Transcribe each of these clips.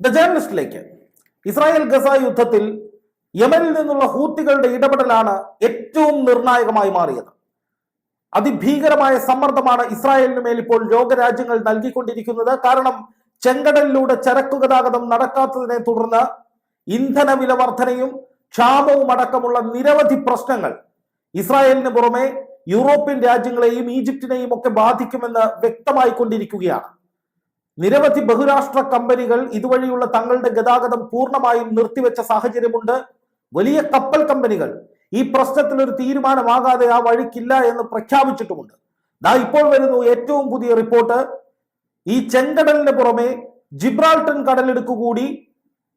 The ജേർണലിസ്റ്റിലേക്ക് Israel Gaza യുദ്ധത്തിൽ യമനിൽ നിന്നുള്ള ഹൂത്തികളുടെ ഇടപെടലാണ് ഏറ്റവും നിർണായകമായി മാറിയത്. അതിഭീകരമായ സമ്മർദ്ദമാണ് ഇസ്രായേലിന് മേൽ ഇപ്പോൾ ലോകരാജ്യങ്ങൾ നൽകിക്കൊണ്ടിരിക്കുന്നത്. കാരണം ചെങ്കടലിലൂടെ ചരക്കു ഗതാഗതം നടക്കാത്തതിനെ തുടർന്ന് ഇന്ധന വില വർധനയും ക്ഷാമവും അടക്കമുള്ള നിരവധി പ്രശ്നങ്ങൾ ഇസ്രായേലിന് പുറമെ യൂറോപ്യൻ രാജ്യങ്ങളെയും ഈജിപ്തിനെയും ഒക്കെ ബാധിക്കുമെന്ന് വ്യക്തമായിക്കൊണ്ടിരിക്കുകയാണ്. നിരവധി ബഹുരാഷ്ട്ര കമ്പനികൾ ഇതുവഴിയുള്ള തങ്ങളുടെ ഗതാഗതം പൂർണമായും നിർത്തിവെച്ച സാഹചര്യമുണ്ട്. വലിയ കപ്പൽ കമ്പനികൾ ഈ പ്രശ്നത്തിൽ ഒരു തീരുമാനമാകാതെ ആ വഴിക്കില്ല എന്ന് പ്രഖ്യാപിച്ചിട്ടുമുണ്ട്. ദാ ഇപ്പോൾ വരുന്നു ഏറ്റവും പുതിയ റിപ്പോർട്ട്. ഈ ചെങ്കടലിന് പുറമെ ജിബ്രാൾട്ടൻ കടലിടുക്ക് കൂടി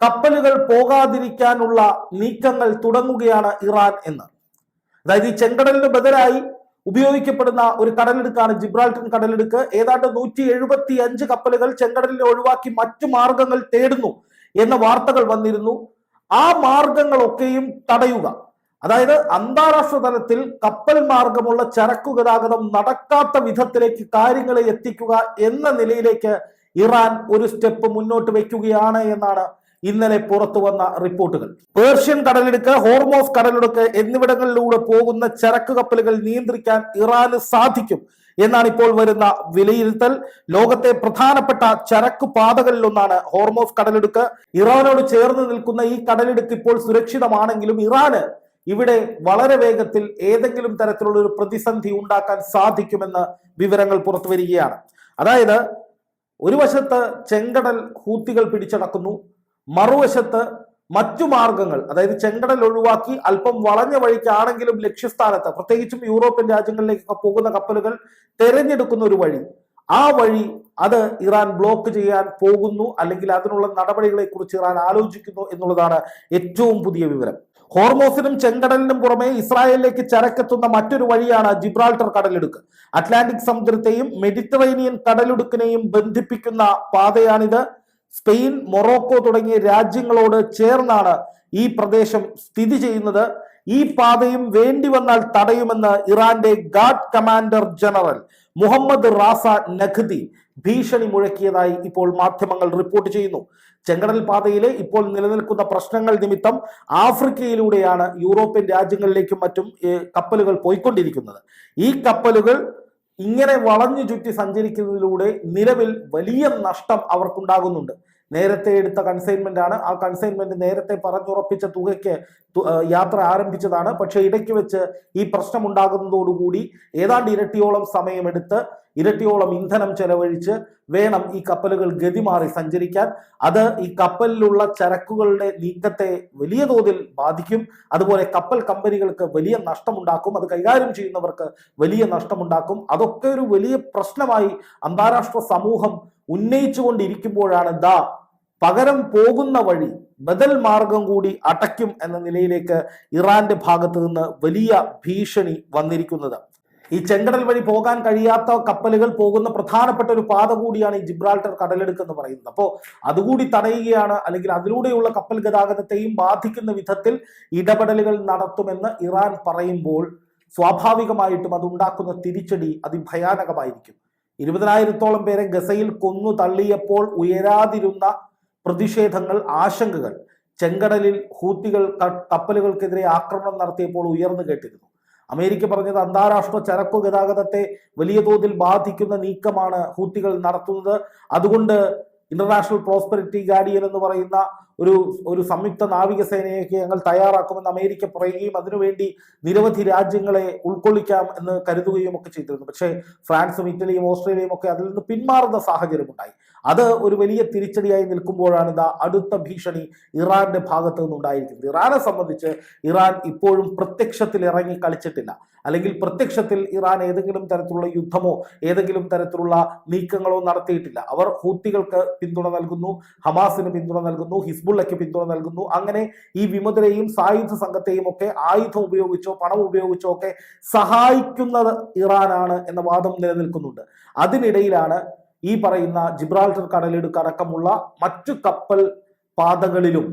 കപ്പലുകൾ പോകാതിരിക്കാനുള്ള നീക്കങ്ങൾ തുടങ്ങുകയാണ് ഇറാൻ എന്ന്. അതായത് ഈ ചെങ്കടലിന് ബദലായി ഉപയോഗിക്കപ്പെടുന്ന ഒരു കടലെടുക്കാണ് ജിബ്രാൾട്ടൺ കടലെടുക്ക്. ഏതാണ്ട് നൂറ്റി എഴുപത്തി അഞ്ച് കപ്പലുകൾ ചെങ്കടലിൽ ഒഴിവാക്കി മറ്റു മാർഗങ്ങൾ തേടുന്നു എന്ന വാർത്തകൾ വന്നിരുന്നു. ആ മാർഗങ്ങളൊക്കെയും തടയുക. അതായത് അന്താരാഷ്ട്ര തലത്തിൽ കപ്പൽ മാർഗമുള്ള ചരക്കു ഗതാഗതം നടക്കാത്ത വിധത്തിലേക്ക് കാര്യങ്ങളെ എത്തിക്കുക എന്ന നിലയിലേക്ക് ഇറാൻ ഒരു സ്റ്റെപ്പ് മുന്നോട്ട് വയ്ക്കുകയാണ് എന്നാണ് ഇന്നലെ പുറത്തു വന്ന റിപ്പോർട്ടുകൾ. പേർഷ്യൻ കടലിടുക്ക് ഹോർമോസ് കടലിടുക്ക് എന്നിവിടങ്ങളിലൂടെ പോകുന്ന ചരക്ക് കപ്പലുകൾ നിയന്ത്രിക്കാൻ ഇറാന് സാധിക്കും എന്നാണ് ഇപ്പോൾ വരുന്ന വിലയിരുത്തൽ. ലോകത്തെ പ്രധാനപ്പെട്ട ചരക്ക് പാതകളിലൊന്നാണ് ഹോർമോസ് കടലിടുക്ക്. ഇറാനോട് ചേർന്ന് നിൽക്കുന്ന ഈ കടലെടുക്ക് ഇപ്പോൾ സുരക്ഷിതമാണെങ്കിലും ഇറാന് ഇവിടെ വളരെ വേഗത്തിൽ ഏതെങ്കിലും തരത്തിലുള്ള ഒരു പ്രതിസന്ധി ഉണ്ടാക്കാൻ സാധിക്കുമെന്ന് വിവരങ്ങൾ പുറത്തു വരികയാണ്. അതായത് ഒരു വശത്ത് ചെങ്കടൽ ഹൂത്തികൾ പിടിച്ചടക്കുന്നു മറുവശത്ത് മറ്റു മാർഗങ്ങൾ അതായത് ചെങ്കടൽ ഒഴിവാക്കി അല്പം വളഞ്ഞ വഴിക്കാണെങ്കിലും ലക്ഷ്യസ്ഥാനത്ത് പ്രത്യേകിച്ചും യൂറോപ്യൻ രാജ്യങ്ങളിലേക്കൊക്കെ പോകുന്ന കപ്പലുകൾ തെരഞ്ഞെടുക്കുന്ന ഒരു വഴി. ആ വഴി അത് ഇറാൻ ബ്ലോക്ക് ചെയ്യാൻ പോകുന്നു അല്ലെങ്കിൽ അതിനുള്ള നടപടികളെ കുറിച്ച് ഇറാൻ ആലോചിക്കുന്നു എന്നുള്ളതാണ് ഏറ്റവും പുതിയ വിവരം. ഹോർമോസിനും ചെങ്കടലിനും പുറമെ ഇസ്രായേലിലേക്ക് ചരക്കെത്തുന്ന മറ്റൊരു വഴിയാണ് ജിബ്രാൾട്ടർ കടലിടുക്ക്. അറ്റ്ലാന്റിക് സമുദ്രത്തെയും മെഡിറ്ററേനിയൻ കടലിടുക്കിനെയും ബന്ധിപ്പിക്കുന്ന പാതയാണിത്. സ്പെയിൻ മൊറോക്കോ തുടങ്ങിയ രാജ്യങ്ങളോട് ചേർന്നാണ് ഈ പ്രദേശം സ്ഥിതി ചെയ്യുന്നത്. ഈ പാതയും വേണ്ടി വന്നാൽ തടയുമെന്ന് ഇറാന്റെ guard commander general Mohammad Reza Naqdi ഭീഷണി മുഴക്കിയതായി ഇപ്പോൾ മാധ്യമങ്ങൾ റിപ്പോർട്ട് ചെയ്യുന്നു. ചെങ്കടൽ പാതയിലെ ഇപ്പോൾ നിലനിൽക്കുന്ന പ്രശ്നങ്ങൾ നിമിത്തം ആഫ്രിക്കയിലൂടെയാണ് യൂറോപ്യൻ രാജ്യങ്ങളിലേക്കും മറ്റും കപ്പലുകൾ പോയിക്കൊണ്ടിരിക്കുന്നത്. ഈ കപ്പലുകൾ ഇങ്ങനെ വളഞ്ഞു ചുറ്റി സഞ്ചരിക്കുന്നതിലൂടെ നിലവിൽ വലിയ നഷ്ടം അവർക്കുണ്ടാകുന്നുണ്ട്. നേരത്തെ എടുത്ത കൺസൈൻമെന്റ് ആണ്. ആ കൺസൈൻമെന്റ് നേരത്തെ പറഞ്ഞുറപ്പിച്ച തുകയ്ക്ക് യാത്ര ആരംഭിച്ചതാണ്. പക്ഷേ ഇടയ്ക്ക് വെച്ച് ഈ പ്രശ്നം ഉണ്ടാകുന്നതോടുകൂടി ഏതാണ്ട് ഇരട്ടിയോളം സമയമെടുത്ത് ഇരട്ടിയോളം ഇന്ധനം ചെലവഴിച്ച് വേണം ഈ കപ്പലുകൾ ഗതിമാറി സഞ്ചരിക്കാൻ. അത് ഈ കപ്പലിലുള്ള ചരക്കുകളുടെ നീക്കത്തെ വലിയ തോതിൽ ബാധിക്കും. അതുപോലെ കപ്പൽ കമ്പനികൾക്ക് വലിയ നഷ്ടമുണ്ടാക്കും. അത് കൈകാര്യം ചെയ്യുന്നവർക്ക് വലിയ നഷ്ടമുണ്ടാക്കും. അതൊക്കെ ഒരു വലിയ പ്രശ്നമായി അന്താരാഷ്ട്ര സമൂഹം ഉന്നയിച്ചുകൊണ്ടിരിക്കുമ്പോഴാണ് ദാ പകരം പോകുന്ന വഴി ബദൽ മാർഗം കൂടി അടയ്ക്കും എന്ന നിലയിലേക്ക് ഇറാന്റെ ഭാഗത്ത് നിന്ന് വലിയ ഭീഷണി വന്നിരിക്കുന്നത്. ഈ ചെങ്കടൽ വഴി പോകാൻ കഴിയാത്ത കപ്പലുകൾ പോകുന്ന പ്രധാനപ്പെട്ട ഒരു പാത കൂടിയാണ് ഈ ജിബ്രാൾട്ടർ കടലെടുക്ക് എന്ന് പറയുന്നത്. അപ്പോൾ അതുകൂടി തടയുകയാണ് അല്ലെങ്കിൽ അതിലൂടെയുള്ള കപ്പൽ ഗതാഗതത്തെയും ബാധിക്കുന്ന വിധത്തിൽ ഇടപെടലുകൾ നടത്തുമെന്ന് ഇറാൻ പറയുമ്പോൾ സ്വാഭാവികമായിട്ടും അതുണ്ടാക്കുന്ന തിരിച്ചടി അതിഭയാനകമായിരിക്കും. ഇരുപതിനായിരത്തോളം പേരെ ഗസയിൽ കൊന്നു തള്ളിയപ്പോൾ ഉയരാതിരുന്ന പ്രതിഷേധങ്ങൾ ആശങ്കകൾ. ചെങ്കടലിൽ ഹൂത്തികൾ കപ്പലുകൾക്കെതിരെ ആക്രമണം നടത്തിയപ്പോൾ ഉയർന്നു കേട്ടിരുന്നു. അമേരിക്ക പറഞ്ഞത് അന്താരാഷ്ട്ര ചരക്കു ഗതാഗതത്തെ വലിയ തോതിൽ ബാധിക്കുന്ന നീക്കമാണ് ഹൂത്തികൾ നടത്തുന്നത്. അതുകൊണ്ട് ഇന്റർനാഷണൽ പ്രോസ്പെരിറ്റി ഗാർഡിയൻ എന്ന് പറയുന്ന ഒരു ഒരു സംയുക്ത നാവികസേനയൊക്കെ ഞങ്ങൾ തയ്യാറാക്കുമെന്ന് അമേരിക്ക പറയുകയും അതിനുവേണ്ടി നിരവധി രാജ്യങ്ങളെ ഉൾക്കൊള്ളിക്കാം എന്ന് കരുതുകയും ഒക്കെ ചെയ്തിരുന്നു. പക്ഷേ ഫ്രാൻസും ഇറ്റലിയും ഓസ്ട്രേലിയയും ഒക്കെ അതിൽ നിന്ന് പിന്മാറുന്ന സാഹചര്യമുണ്ടായി. അത് ഒരു വലിയ തിരിച്ചടിയായി നിൽക്കുമ്പോഴാണ് ഇതാ അടുത്ത ഭീഷണി ഇറാന്റെ ഭാഗത്തു നിന്നുണ്ടായിരിക്കുന്നത് ഇറാനെ സംബന്ധിച്ച് ഇറാൻ ഇപ്പോഴും പ്രത്യക്ഷത്തിൽ ഇറങ്ങി കളിച്ചിട്ടില്ല. അല്ലെങ്കിൽ പ്രത്യക്ഷത്തിൽ ഇറാൻ ഏതെങ്കിലും തരത്തിലുള്ള യുദ്ധമോ ഏതെങ്കിലും തരത്തിലുള്ള നീക്കങ്ങളോ നടത്തിയിട്ടില്ല. അവർ ഹൂത്തികൾക്ക് പിന്തുണ നൽകുന്നു ഹമാസിന് പിന്തുണ നൽകുന്നു ഹിസ്ബുള്ളയ്ക്ക് പിന്തുണ നൽകുന്നു. അങ്ങനെ ഈ വിമതരെയും സായുധ സംഘത്തെയും ഒക്കെ ആയുധം ഉപയോഗിച്ചോ പണം ഉപയോഗിച്ചോ ഒക്കെ സഹായിക്കുന്നത് ഇറാനാണ് എന്ന വാദം നിലനിൽക്കുന്നുണ്ട്. അതിനിടയിലാണ് ഈ പറയുന്ന ജിബ്രാൾട്ടർ കടലിടുക്കടക്കമുള്ള മറ്റു കപ്പൽ പാതകളിലും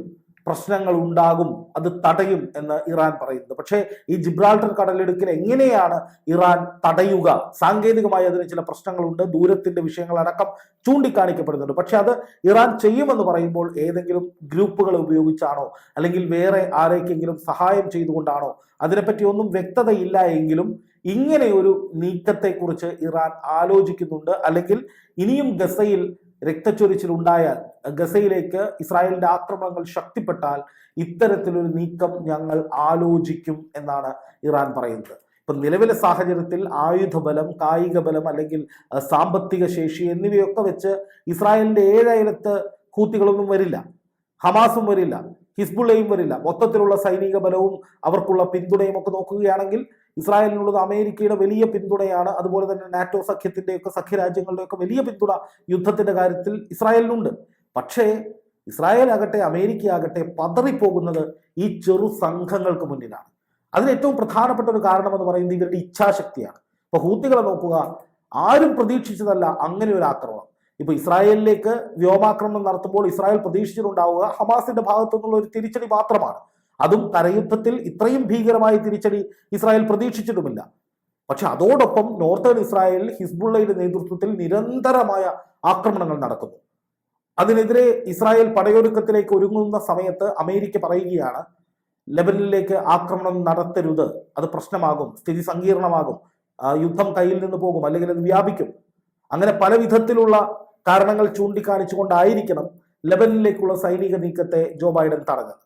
പ്രശ്നങ്ങൾ ഉണ്ടാകും അത് തടയും എന്ന് ഇറാൻ പറയുന്നത് പക്ഷേ ഈ ജിബ്രാൾട്ടർ കടലിടുക്കിൽ എങ്ങനെയാണ് ഇറാൻ തടയുക? സാങ്കേതികമായി അതിന് ചില പ്രശ്നങ്ങളുണ്ട് ദൂരത്തിന്റെ വിഷയങ്ങളടക്കം ചൂണ്ടിക്കാണിക്കപ്പെടുന്നുണ്ട്. പക്ഷെ അത് ഇറാൻ ചെയ്യുമെന്ന് പറയുമ്പോൾ ഏതെങ്കിലും ഗ്രൂപ്പുകൾ ഉപയോഗിച്ചാണോ അല്ലെങ്കിൽ വേറെ ആരേക്കെങ്കിലും സഹായം ചെയ്തുകൊണ്ടാണോ അതിനെപ്പറ്റി ഒന്നും വ്യക്തതയില്ല എങ്കിലും ഇങ്ങനെ ഒരു നീക്കത്തെക്കുറിച്ച് ഇറാൻ ആലോചിക്കുന്നുണ്ട്. അല്ലെങ്കിൽ ഇനിയും ഗസയിൽ രക്തച്ചൊരിച്ചിൽ ഉണ്ടായാൽ ഗസയിലേക്ക് ഇസ്രായേലിന്റെ ആക്രമണങ്ങൾ ശക്തിപ്പെട്ടാൽ ഇത്തരത്തിലൊരു നീക്കം ഞങ്ങൾ ആലോചിക്കും എന്നാണ് ഇറാൻ പറയുന്നത്. ഇപ്പൊ നിലവിലെ സാഹചര്യത്തിൽ ആയുധബലം കായിക ബലം അല്ലെങ്കിൽ സാമ്പത്തിക ശേഷി എന്നിവയൊക്കെ വെച്ച് ഇസ്രായേലിന്റെ ഏഴയലത്ത് കൂത്തികളൊന്നും വരില്ല. ഹമാസും വരില്ല. ഹിസ്ബുള്ളയും വരില്ല. മൊത്തത്തിലുള്ള സൈനിക ബലവും അവർക്കുള്ള പിന്തുണയും ഒക്കെ നോക്കുകയാണെങ്കിൽ ഇസ്രായേലിനുള്ളത് അമേരിക്കയുടെ വലിയ പിന്തുണയാണ്. അതുപോലെ തന്നെ നാറ്റോ സഖ്യത്തിന്റെയൊക്കെ സഖ്യരാജ്യങ്ങളുടെയൊക്കെ വലിയ പിന്തുണ യുദ്ധത്തിന്റെ കാര്യത്തിൽ ഇസ്രായേലിനുണ്ട്. പക്ഷേ ഇസ്രായേൽ ആകട്ടെ അമേരിക്ക ആകട്ടെ പതറിപ്പോകുന്നത് ഈ ചെറു സംഘങ്ങൾക്ക് മുന്നിലാണ്. അതിന് ഏറ്റവും പ്രധാനപ്പെട്ട ഒരു കാരണം എന്ന് പറയുന്നത് ഇവരുടെ ഇച്ഛാശക്തിയാണ്. ഇപ്പൊ ഹൂത്തികളെ നോക്കുക ആരും പ്രതീക്ഷിച്ചതല്ല അങ്ങനെ ഒരു ആക്രമണം. ഇപ്പൊ ഇസ്രായേലിലേക്ക് വ്യോമാക്രമണം നടത്തുമ്പോൾ ഇസ്രായേൽ പ്രതീക്ഷിച്ചിട്ടുണ്ടാവുക ഹമാസിന്റെ ഭാഗത്തു നിന്നുള്ള ഒരു തിരിച്ചടി മാത്രമാണ്. അതും കരയുദ്ധത്തിൽ ഇത്രയും ഭീകരമായ തിരിച്ചടി ഇസ്രായേൽ പ്രതീക്ഷിച്ചിട്ടുമില്ല. പക്ഷെ അതോടൊപ്പം നോർത്തേൺ ഇസ്രായേലിൽ ഹിസ്ബുള്ളയുടെ നേതൃത്വത്തിൽ നിരന്തരമായ ആക്രമണങ്ങൾ നടക്കുന്നു. അതിനെതിരെ ഇസ്രായേൽ പടയൊരുക്കത്തിലേക്ക് ഒരുങ്ങുന്ന സമയത്ത് അമേരിക്ക പറയുകയാണ് ലെബനിലേക്ക് ആക്രമണം നടത്തരുത്. അത് പ്രശ്നമാകും. സ്ഥിതി സങ്കീർണമാകും. യുദ്ധം കയ്യിൽ നിന്ന് പോകും. അല്ലെങ്കിൽ അത് വ്യാപിക്കും. അങ്ങനെ പല വിധത്തിലുള്ള കാരണങ്ങൾ ചൂണ്ടിക്കാണിച്ചുകൊണ്ടായിരിക്കണം ലെബനിലേക്കുള്ള സൈനിക നീക്കത്തെ ജോ ബൈഡൻ തടഞ്ഞത്.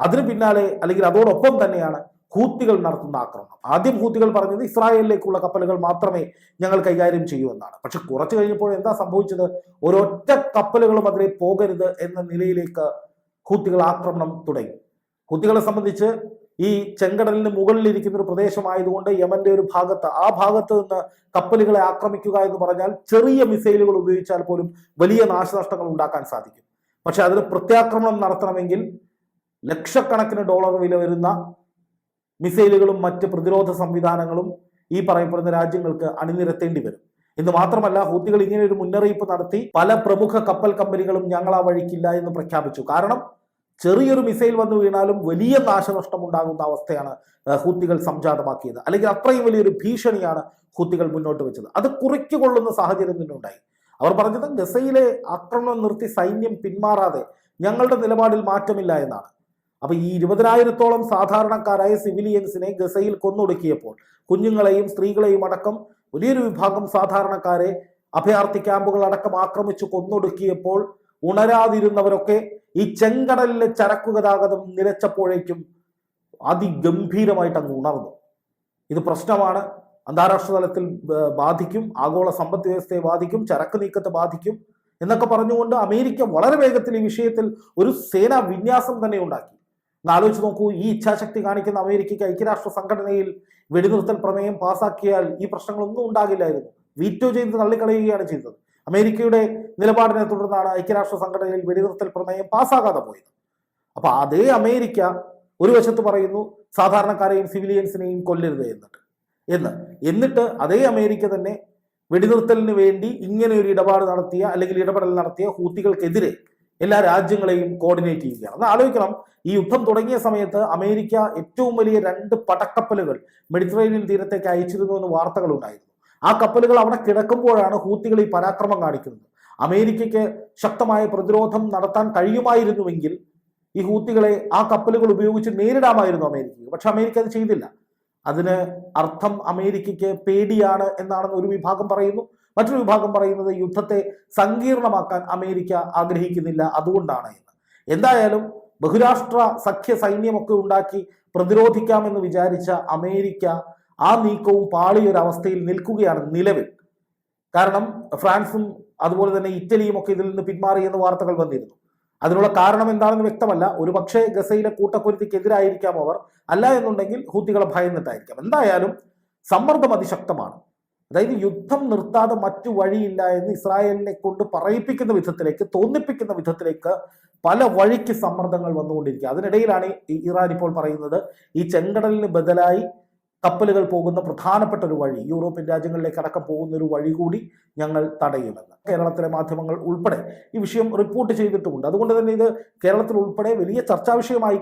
അതിന് പിന്നാലെ അല്ലെങ്കിൽ അതോടൊപ്പം തന്നെയാണ് ഹൂത്തികൾ നടത്തുന്ന ആക്രമണം. ആദ്യം ഹൂത്തികൾ പറഞ്ഞത് ഇസ്രായേലിലേക്കുള്ള കപ്പലുകൾ മാത്രമേ ഞങ്ങൾ കൈകാര്യം ചെയ്യൂ എന്നാണ്. പക്ഷെ കുറച്ചു കഴിഞ്ഞപ്പോൾ എന്താ സംഭവിച്ചത്? ഒരൊറ്റ കപ്പലുകളും അതിലെ പോകരുത് എന്ന നിലയിലേക്ക് ഹൂത്തികൾ ആക്രമണം തുടങ്ങി. ഹൂത്തികളെ സംബന്ധിച്ച് ഈ ചെങ്കടലിന് മുകളിലിരിക്കുന്ന ഒരു പ്രദേശമായതുകൊണ്ട് യമന്റെ ഒരു ഭാഗത്ത് ആ ഭാഗത്ത് നിന്ന് കപ്പലുകളെ ആക്രമിക്കുക എന്ന് പറഞ്ഞാൽ ചെറിയ മിസൈലുകൾ ഉപയോഗിച്ചാൽ പോലും വലിയ നാശനഷ്ടങ്ങൾ ഉണ്ടാക്കാൻ സാധിക്കും. പക്ഷെ അതിന് പ്രത്യാക്രമണം നടത്തണമെങ്കിൽ ലക്ഷക്കണക്കിന് ഡോളർ വില വരുന്ന മിസൈലുകളും മറ്റ് പ്രതിരോധ സംവിധാനങ്ങളും ഈ പറയപ്പെടുന്ന രാജ്യങ്ങൾക്ക് അണിനിരത്തേണ്ടി വരും. എന്ന് മാത്രമല്ല ഹൂത്തികൾ ഇങ്ങനെ ഒരു മുന്നറിയിപ്പ് നടത്തി പല പ്രമുഖ കപ്പൽ കമ്പനികളും ഞങ്ങൾ ആ വഴിക്കില്ല എന്ന് പ്രഖ്യാപിച്ചു. കാരണം ചെറിയൊരു മിസൈൽ വന്നു വീണാലും വലിയ നാശനഷ്ടം ഉണ്ടാകുന്ന അവസ്ഥയാണ് ഹൂത്തികൾ സംജാതമാക്കിയത്. അല്ലെങ്കിൽ അത്രയും വലിയൊരു ഭീഷണിയാണ് ഹൂത്തികൾ മുന്നോട്ട് വെച്ചത്. അത് കുറിക്കുകൊള്ളുന്ന സാഹചര്യം തന്നെ ഉണ്ടായി അവർ പറഞ്ഞത് ഗസയിലെ ആക്രമണം നിർത്തി സൈന്യം പിന്മാറാതെ ഞങ്ങളുടെ നിലപാടിൽ മാറ്റമില്ല എന്നാണ്. അപ്പൊ ഈ ഇരുപതിനായിരത്തോളം സാധാരണക്കാരായ സിവിലിയൻസിനെ ഗസയിൽ കൊന്നൊടുക്കിയപ്പോൾ കുഞ്ഞുങ്ങളെയും സ്ത്രീകളെയും അടക്കം വലിയൊരു വിഭാഗം സാധാരണക്കാരെ അഭയാർത്ഥി ക്യാമ്പുകൾ അടക്കം ആക്രമിച്ചു കൊന്നൊടുക്കിയപ്പോൾ ഉണരാതിരുന്നവരൊക്കെ ഈ ചെങ്കടലിലെ ചരക്കു ഗതാഗതം നിലച്ചപ്പോഴേക്കും അതിഗംഭീരമായിട്ട് അങ്ങ് ഉണർന്നു. ഇത് പ്രശ്നമാണ്. അന്താരാഷ്ട്ര തലത്തിൽ ബാധിക്കും. ആഗോള സമ്പദ് വ്യവസ്ഥയെ ബാധിക്കും. ചരക്ക് നീക്കത്തെ ബാധിക്കും. എന്നൊക്കെ പറഞ്ഞുകൊണ്ട് അമേരിക്ക വളരെ വേഗത്തിൽ ഈ വിഷയത്തിൽ ഒരു സേനാ വിന്യാസം തന്നെ ഉണ്ടാക്കി. ഒന്ന് ആലോചിച്ച് നോക്കൂ ഈ ഇച്ഛാശക്തി കാണിക്കുന്ന അമേരിക്കയ്ക്ക് ഐക്യരാഷ്ട്ര സംഘടനയിൽ വെടിനിർത്തൽ പ്രമേയം പാസാക്കിയാൽ ഈ പ്രശ്നങ്ങളൊന്നും ഉണ്ടാകില്ലായിരുന്നു. വീറ്റോ ചെയ്ത് തള്ളിക്കളയുകയാണ് ചെയ്തത്. അമേരിക്കയുടെ നിലപാടിനെ തുടർന്നാണ് ഐക്യരാഷ്ട്ര സംഘടനയിൽ വെടിനിർത്തൽ പ്രമേയം പാസ്സാകാതെ പോയത്. അപ്പൊ അതേ അമേരിക്ക ഒരു വശത്ത് പറയുന്നു സാധാരണക്കാരെയും സിവിലിയൻസിനെയും കൊല്ലരുത് എന്നിട്ട്. എന്ന്. എന്നിട്ട് അതേ അമേരിക്ക തന്നെ വെടിനിർത്തലിന് വേണ്ടി ഇങ്ങനെ ഒരു ഇടപാട് നടത്തിയ അല്ലെങ്കിൽ ഇടപെടൽ നടത്തിയ ഹൂത്തികൾക്കെതിരെ എല്ലാ രാജ്യങ്ങളെയും കോർഡിനേറ്റ് ചെയ്യുകയാണ്. അത് ആലോചിക്കണം ഈ യുദ്ധം തുടങ്ങിയ സമയത്ത് അമേരിക്ക ഏറ്റവും വലിയ രണ്ട് പടക്കപ്പലുകൾ മെഡിറ്ററേനിയൻ തീരത്തേക്ക് അയച്ചിരുന്നു എന്ന് വാർത്തകൾ ഉണ്ടായിരുന്നു ആ കപ്പലുകൾ അവിടെ കിടക്കുമ്പോഴാണ് ഹൂത്തികൾ ഈ പരാക്രമം കാണിക്കുന്നത്. അമേരിക്കയ്ക്ക് ശക്തമായ പ്രതിരോധം നടത്താൻ കഴിയുമായിരുന്നുവെങ്കിൽ ഈ ഹൂത്തികളെ ആ കപ്പലുകൾ ഉപയോഗിച്ച് നേരിടാമായിരുന്നു അമേരിക്കയ്ക്ക്. പക്ഷെ അമേരിക്ക അത് ചെയ്തില്ല. അതിന് അർത്ഥം അമേരിക്കയ്ക്ക് പേടിയാണ് എന്നാണെന്ന് ഒരു വിഭാഗം പറയുന്നു. മറ്റൊരു വിഭാഗം പറയുന്നത് യുദ്ധത്തെ സങ്കീർണമാക്കാൻ അമേരിക്ക ആഗ്രഹിക്കുന്നില്ല അതുകൊണ്ടാണ് എന്ന്. എന്തായാലും ബഹുരാഷ്ട്ര സഖ്യ സൈന്യമൊക്കെ ഉണ്ടാക്കി പ്രതിരോധിക്കാമെന്ന് വിചാരിച്ച അമേരിക്ക ആ നീക്കവും പാളിയൊരവസ്ഥയിൽ നിൽക്കുകയാണ് നിലവിൽ. കാരണം ഫ്രാൻസും അതുപോലെ തന്നെ ഇറ്റലിയും ഒക്കെ ഇതിൽ നിന്ന് പിന്മാറി എന്ന് വാർത്തകൾ വന്നിരുന്നു. അതിനുള്ള കാരണം എന്താണെന്ന് വ്യക്തമല്ല. ഒരുപക്ഷെ ഗസയിലെ കൂട്ടക്കുരുത്തിക്കെതിരായിരിക്കാം അവർ. അല്ല എന്നുണ്ടെങ്കിൽ ഹൂത്തികളെ ഭയന്നിട്ടായിരിക്കാം. എന്തായാലും സമ്മർദ്ദം അതിശക്തമാണ്. അതായത് യുദ്ധം നിർത്താതെ മറ്റു വഴിയില്ല എന്ന് ഇസ്രായേലിനെ കൊണ്ട് പറയിപ്പിക്കുന്ന വിധത്തിലേക്ക് തോന്നിപ്പിക്കുന്ന വിധത്തിലേക്ക് പല വഴിക്ക് സമ്മർദ്ദങ്ങൾ വന്നുകൊണ്ടിരിക്കുക. അതിനിടയിലാണ് ഇറാൻ ഇപ്പോൾ പറയുന്നത് ഈ ചെങ്കടലിന് ബദലായി കപ്പലുകൾ പോകുന്ന പ്രധാനപ്പെട്ട ഒരു വഴി യൂറോപ്യൻ രാജ്യങ്ങളിലേക്ക് അടക്കം പോകുന്ന ഒരു വഴി കൂടി ഞങ്ങൾ തടയുമെന്ന് കേരളത്തിലെ മാധ്യമങ്ങൾ ഉൾപ്പെടെ ഈ വിഷയം റിപ്പോർട്ട് ചെയ്തിട്ടുമുണ്ട്. അതുകൊണ്ട് തന്നെ ഇത് കേരളത്തിൽ ഉൾപ്പെടെ വലിയ ചർച്ചാ വിഷയമായി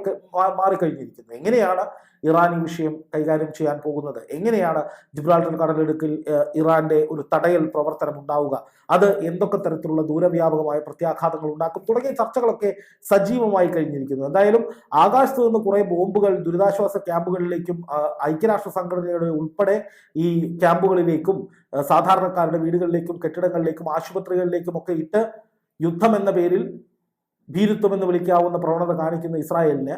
മാറിക്കഴിഞ്ഞിരിക്കുന്നു. എങ്ങനെയാണ് ഇറാൻ ഈ വിഷയം കൈകാര്യം ചെയ്യാൻ പോകുന്നത്. എങ്ങനെയാണ് ജിബ്രാൾട്ടർ കടലെടുക്കിൽ ഇറാന്റെ ഒരു തടയൽ പ്രവർത്തനം ഉണ്ടാവുക? അത് എന്തൊക്കെ തരത്തിലുള്ള ദൂരവ്യാപകമായ പ്രത്യാഘാതങ്ങൾ ഉണ്ടാക്കും? തുടങ്ങിയ ചർച്ചകളൊക്കെ സജീവമായി കഴിഞ്ഞിരിക്കുന്നു. എന്തായാലും ആകാശത്ത് നിന്ന് കുറെ ബോംബുകൾ ദുരിതാശ്വാസ ക്യാമ്പുകളിലേക്കും ഐക്യരാഷ്ട്ര സംഘടനയുടെ ഉൾപ്പെടെ ഈ ക്യാമ്പുകളിലേക്കും സാധാരണക്കാരുടെ വീടുകളിലേക്കും കെട്ടിടങ്ങളിലേക്കും ആശുപത്രികളിലേക്കും ഒക്കെ ഇട്ട് യുദ്ധം എന്ന പേരിൽ ഭീരുത്വം എന്ന് വിളിക്കാവുന്ന പ്രവണത കാണിക്കുന്ന ഇസ്രായേലിന്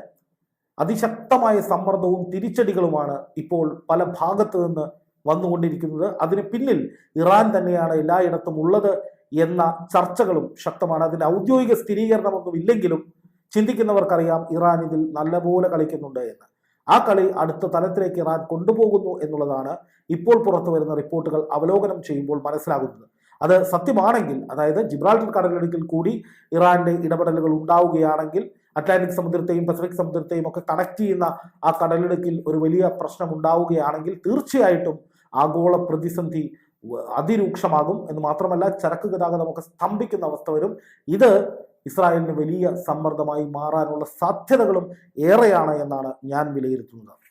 അതിശക്തമായ സമ്മർദ്ദവും തിരിച്ചടികളുമാണ് ഇപ്പോൾ പല ഭാഗത്തു നിന്ന് വന്നുകൊണ്ടിരിക്കുന്നത്. അതിന് പിന്നിൽ ഇറാൻ തന്നെയാണ് എല്ലായിടത്തും ഉള്ളത് എന്ന ചർച്ചകളും ശക്തമാണ്. അതിന്റെ ഔദ്യോഗിക സ്ഥിരീകരണമൊന്നും ഇല്ലെങ്കിലും ചിന്തിക്കുന്നവർക്കറിയാം ഇറാൻ ഇതിൽ നല്ലപോലെ കളിക്കുന്നുണ്ട് എന്ന്. ആ കളി അടുത്ത തലത്തിലേക്ക് ഇറാൻ കൊണ്ടുപോകുന്നു എന്നുള്ളതാണ് ഇപ്പോൾ പുറത്തു വരുന്ന റിപ്പോർട്ടുകൾ അവലോകനം ചെയ്യുമ്പോൾ മനസ്സിലാകുന്നത്. അത് സത്യമാണെങ്കിൽ അതായത് ജിബ്രാൾട്ടർ കടലിടുക്കിൽ കൂടി ഇറാന്റെ ഇടപെടലുകൾ ഉണ്ടാവുകയാണെങ്കിൽ അറ്റ്ലാന്റിക് സമുദ്രത്തെയും പസഫിക് സമുദ്രത്തെയും ഒക്കെ കണക്ട് ചെയ്യുന്ന ആ കടലിടുക്കിൽ ഒരു വലിയ പ്രശ്നം ഉണ്ടാവുകയാണെങ്കിൽ തീർച്ചയായിട്ടും ആഗോള പ്രതിസന്ധി അതിരൂക്ഷമാകും. എന്ന് മാത്രമല്ല ചരക്ക് ഗതാഗതമൊക്കെ സ്തംഭിക്കുന്ന അവസ്ഥ വരും. ഇത് ഇസ്രായേലിന് വലിയ സമ്മർദ്ദമായി മാറാനുള്ള സാധ്യതകളും ഏറെയാണ് എന്നാണ് ഞാൻ വിലയിരുത്തുന്നത്.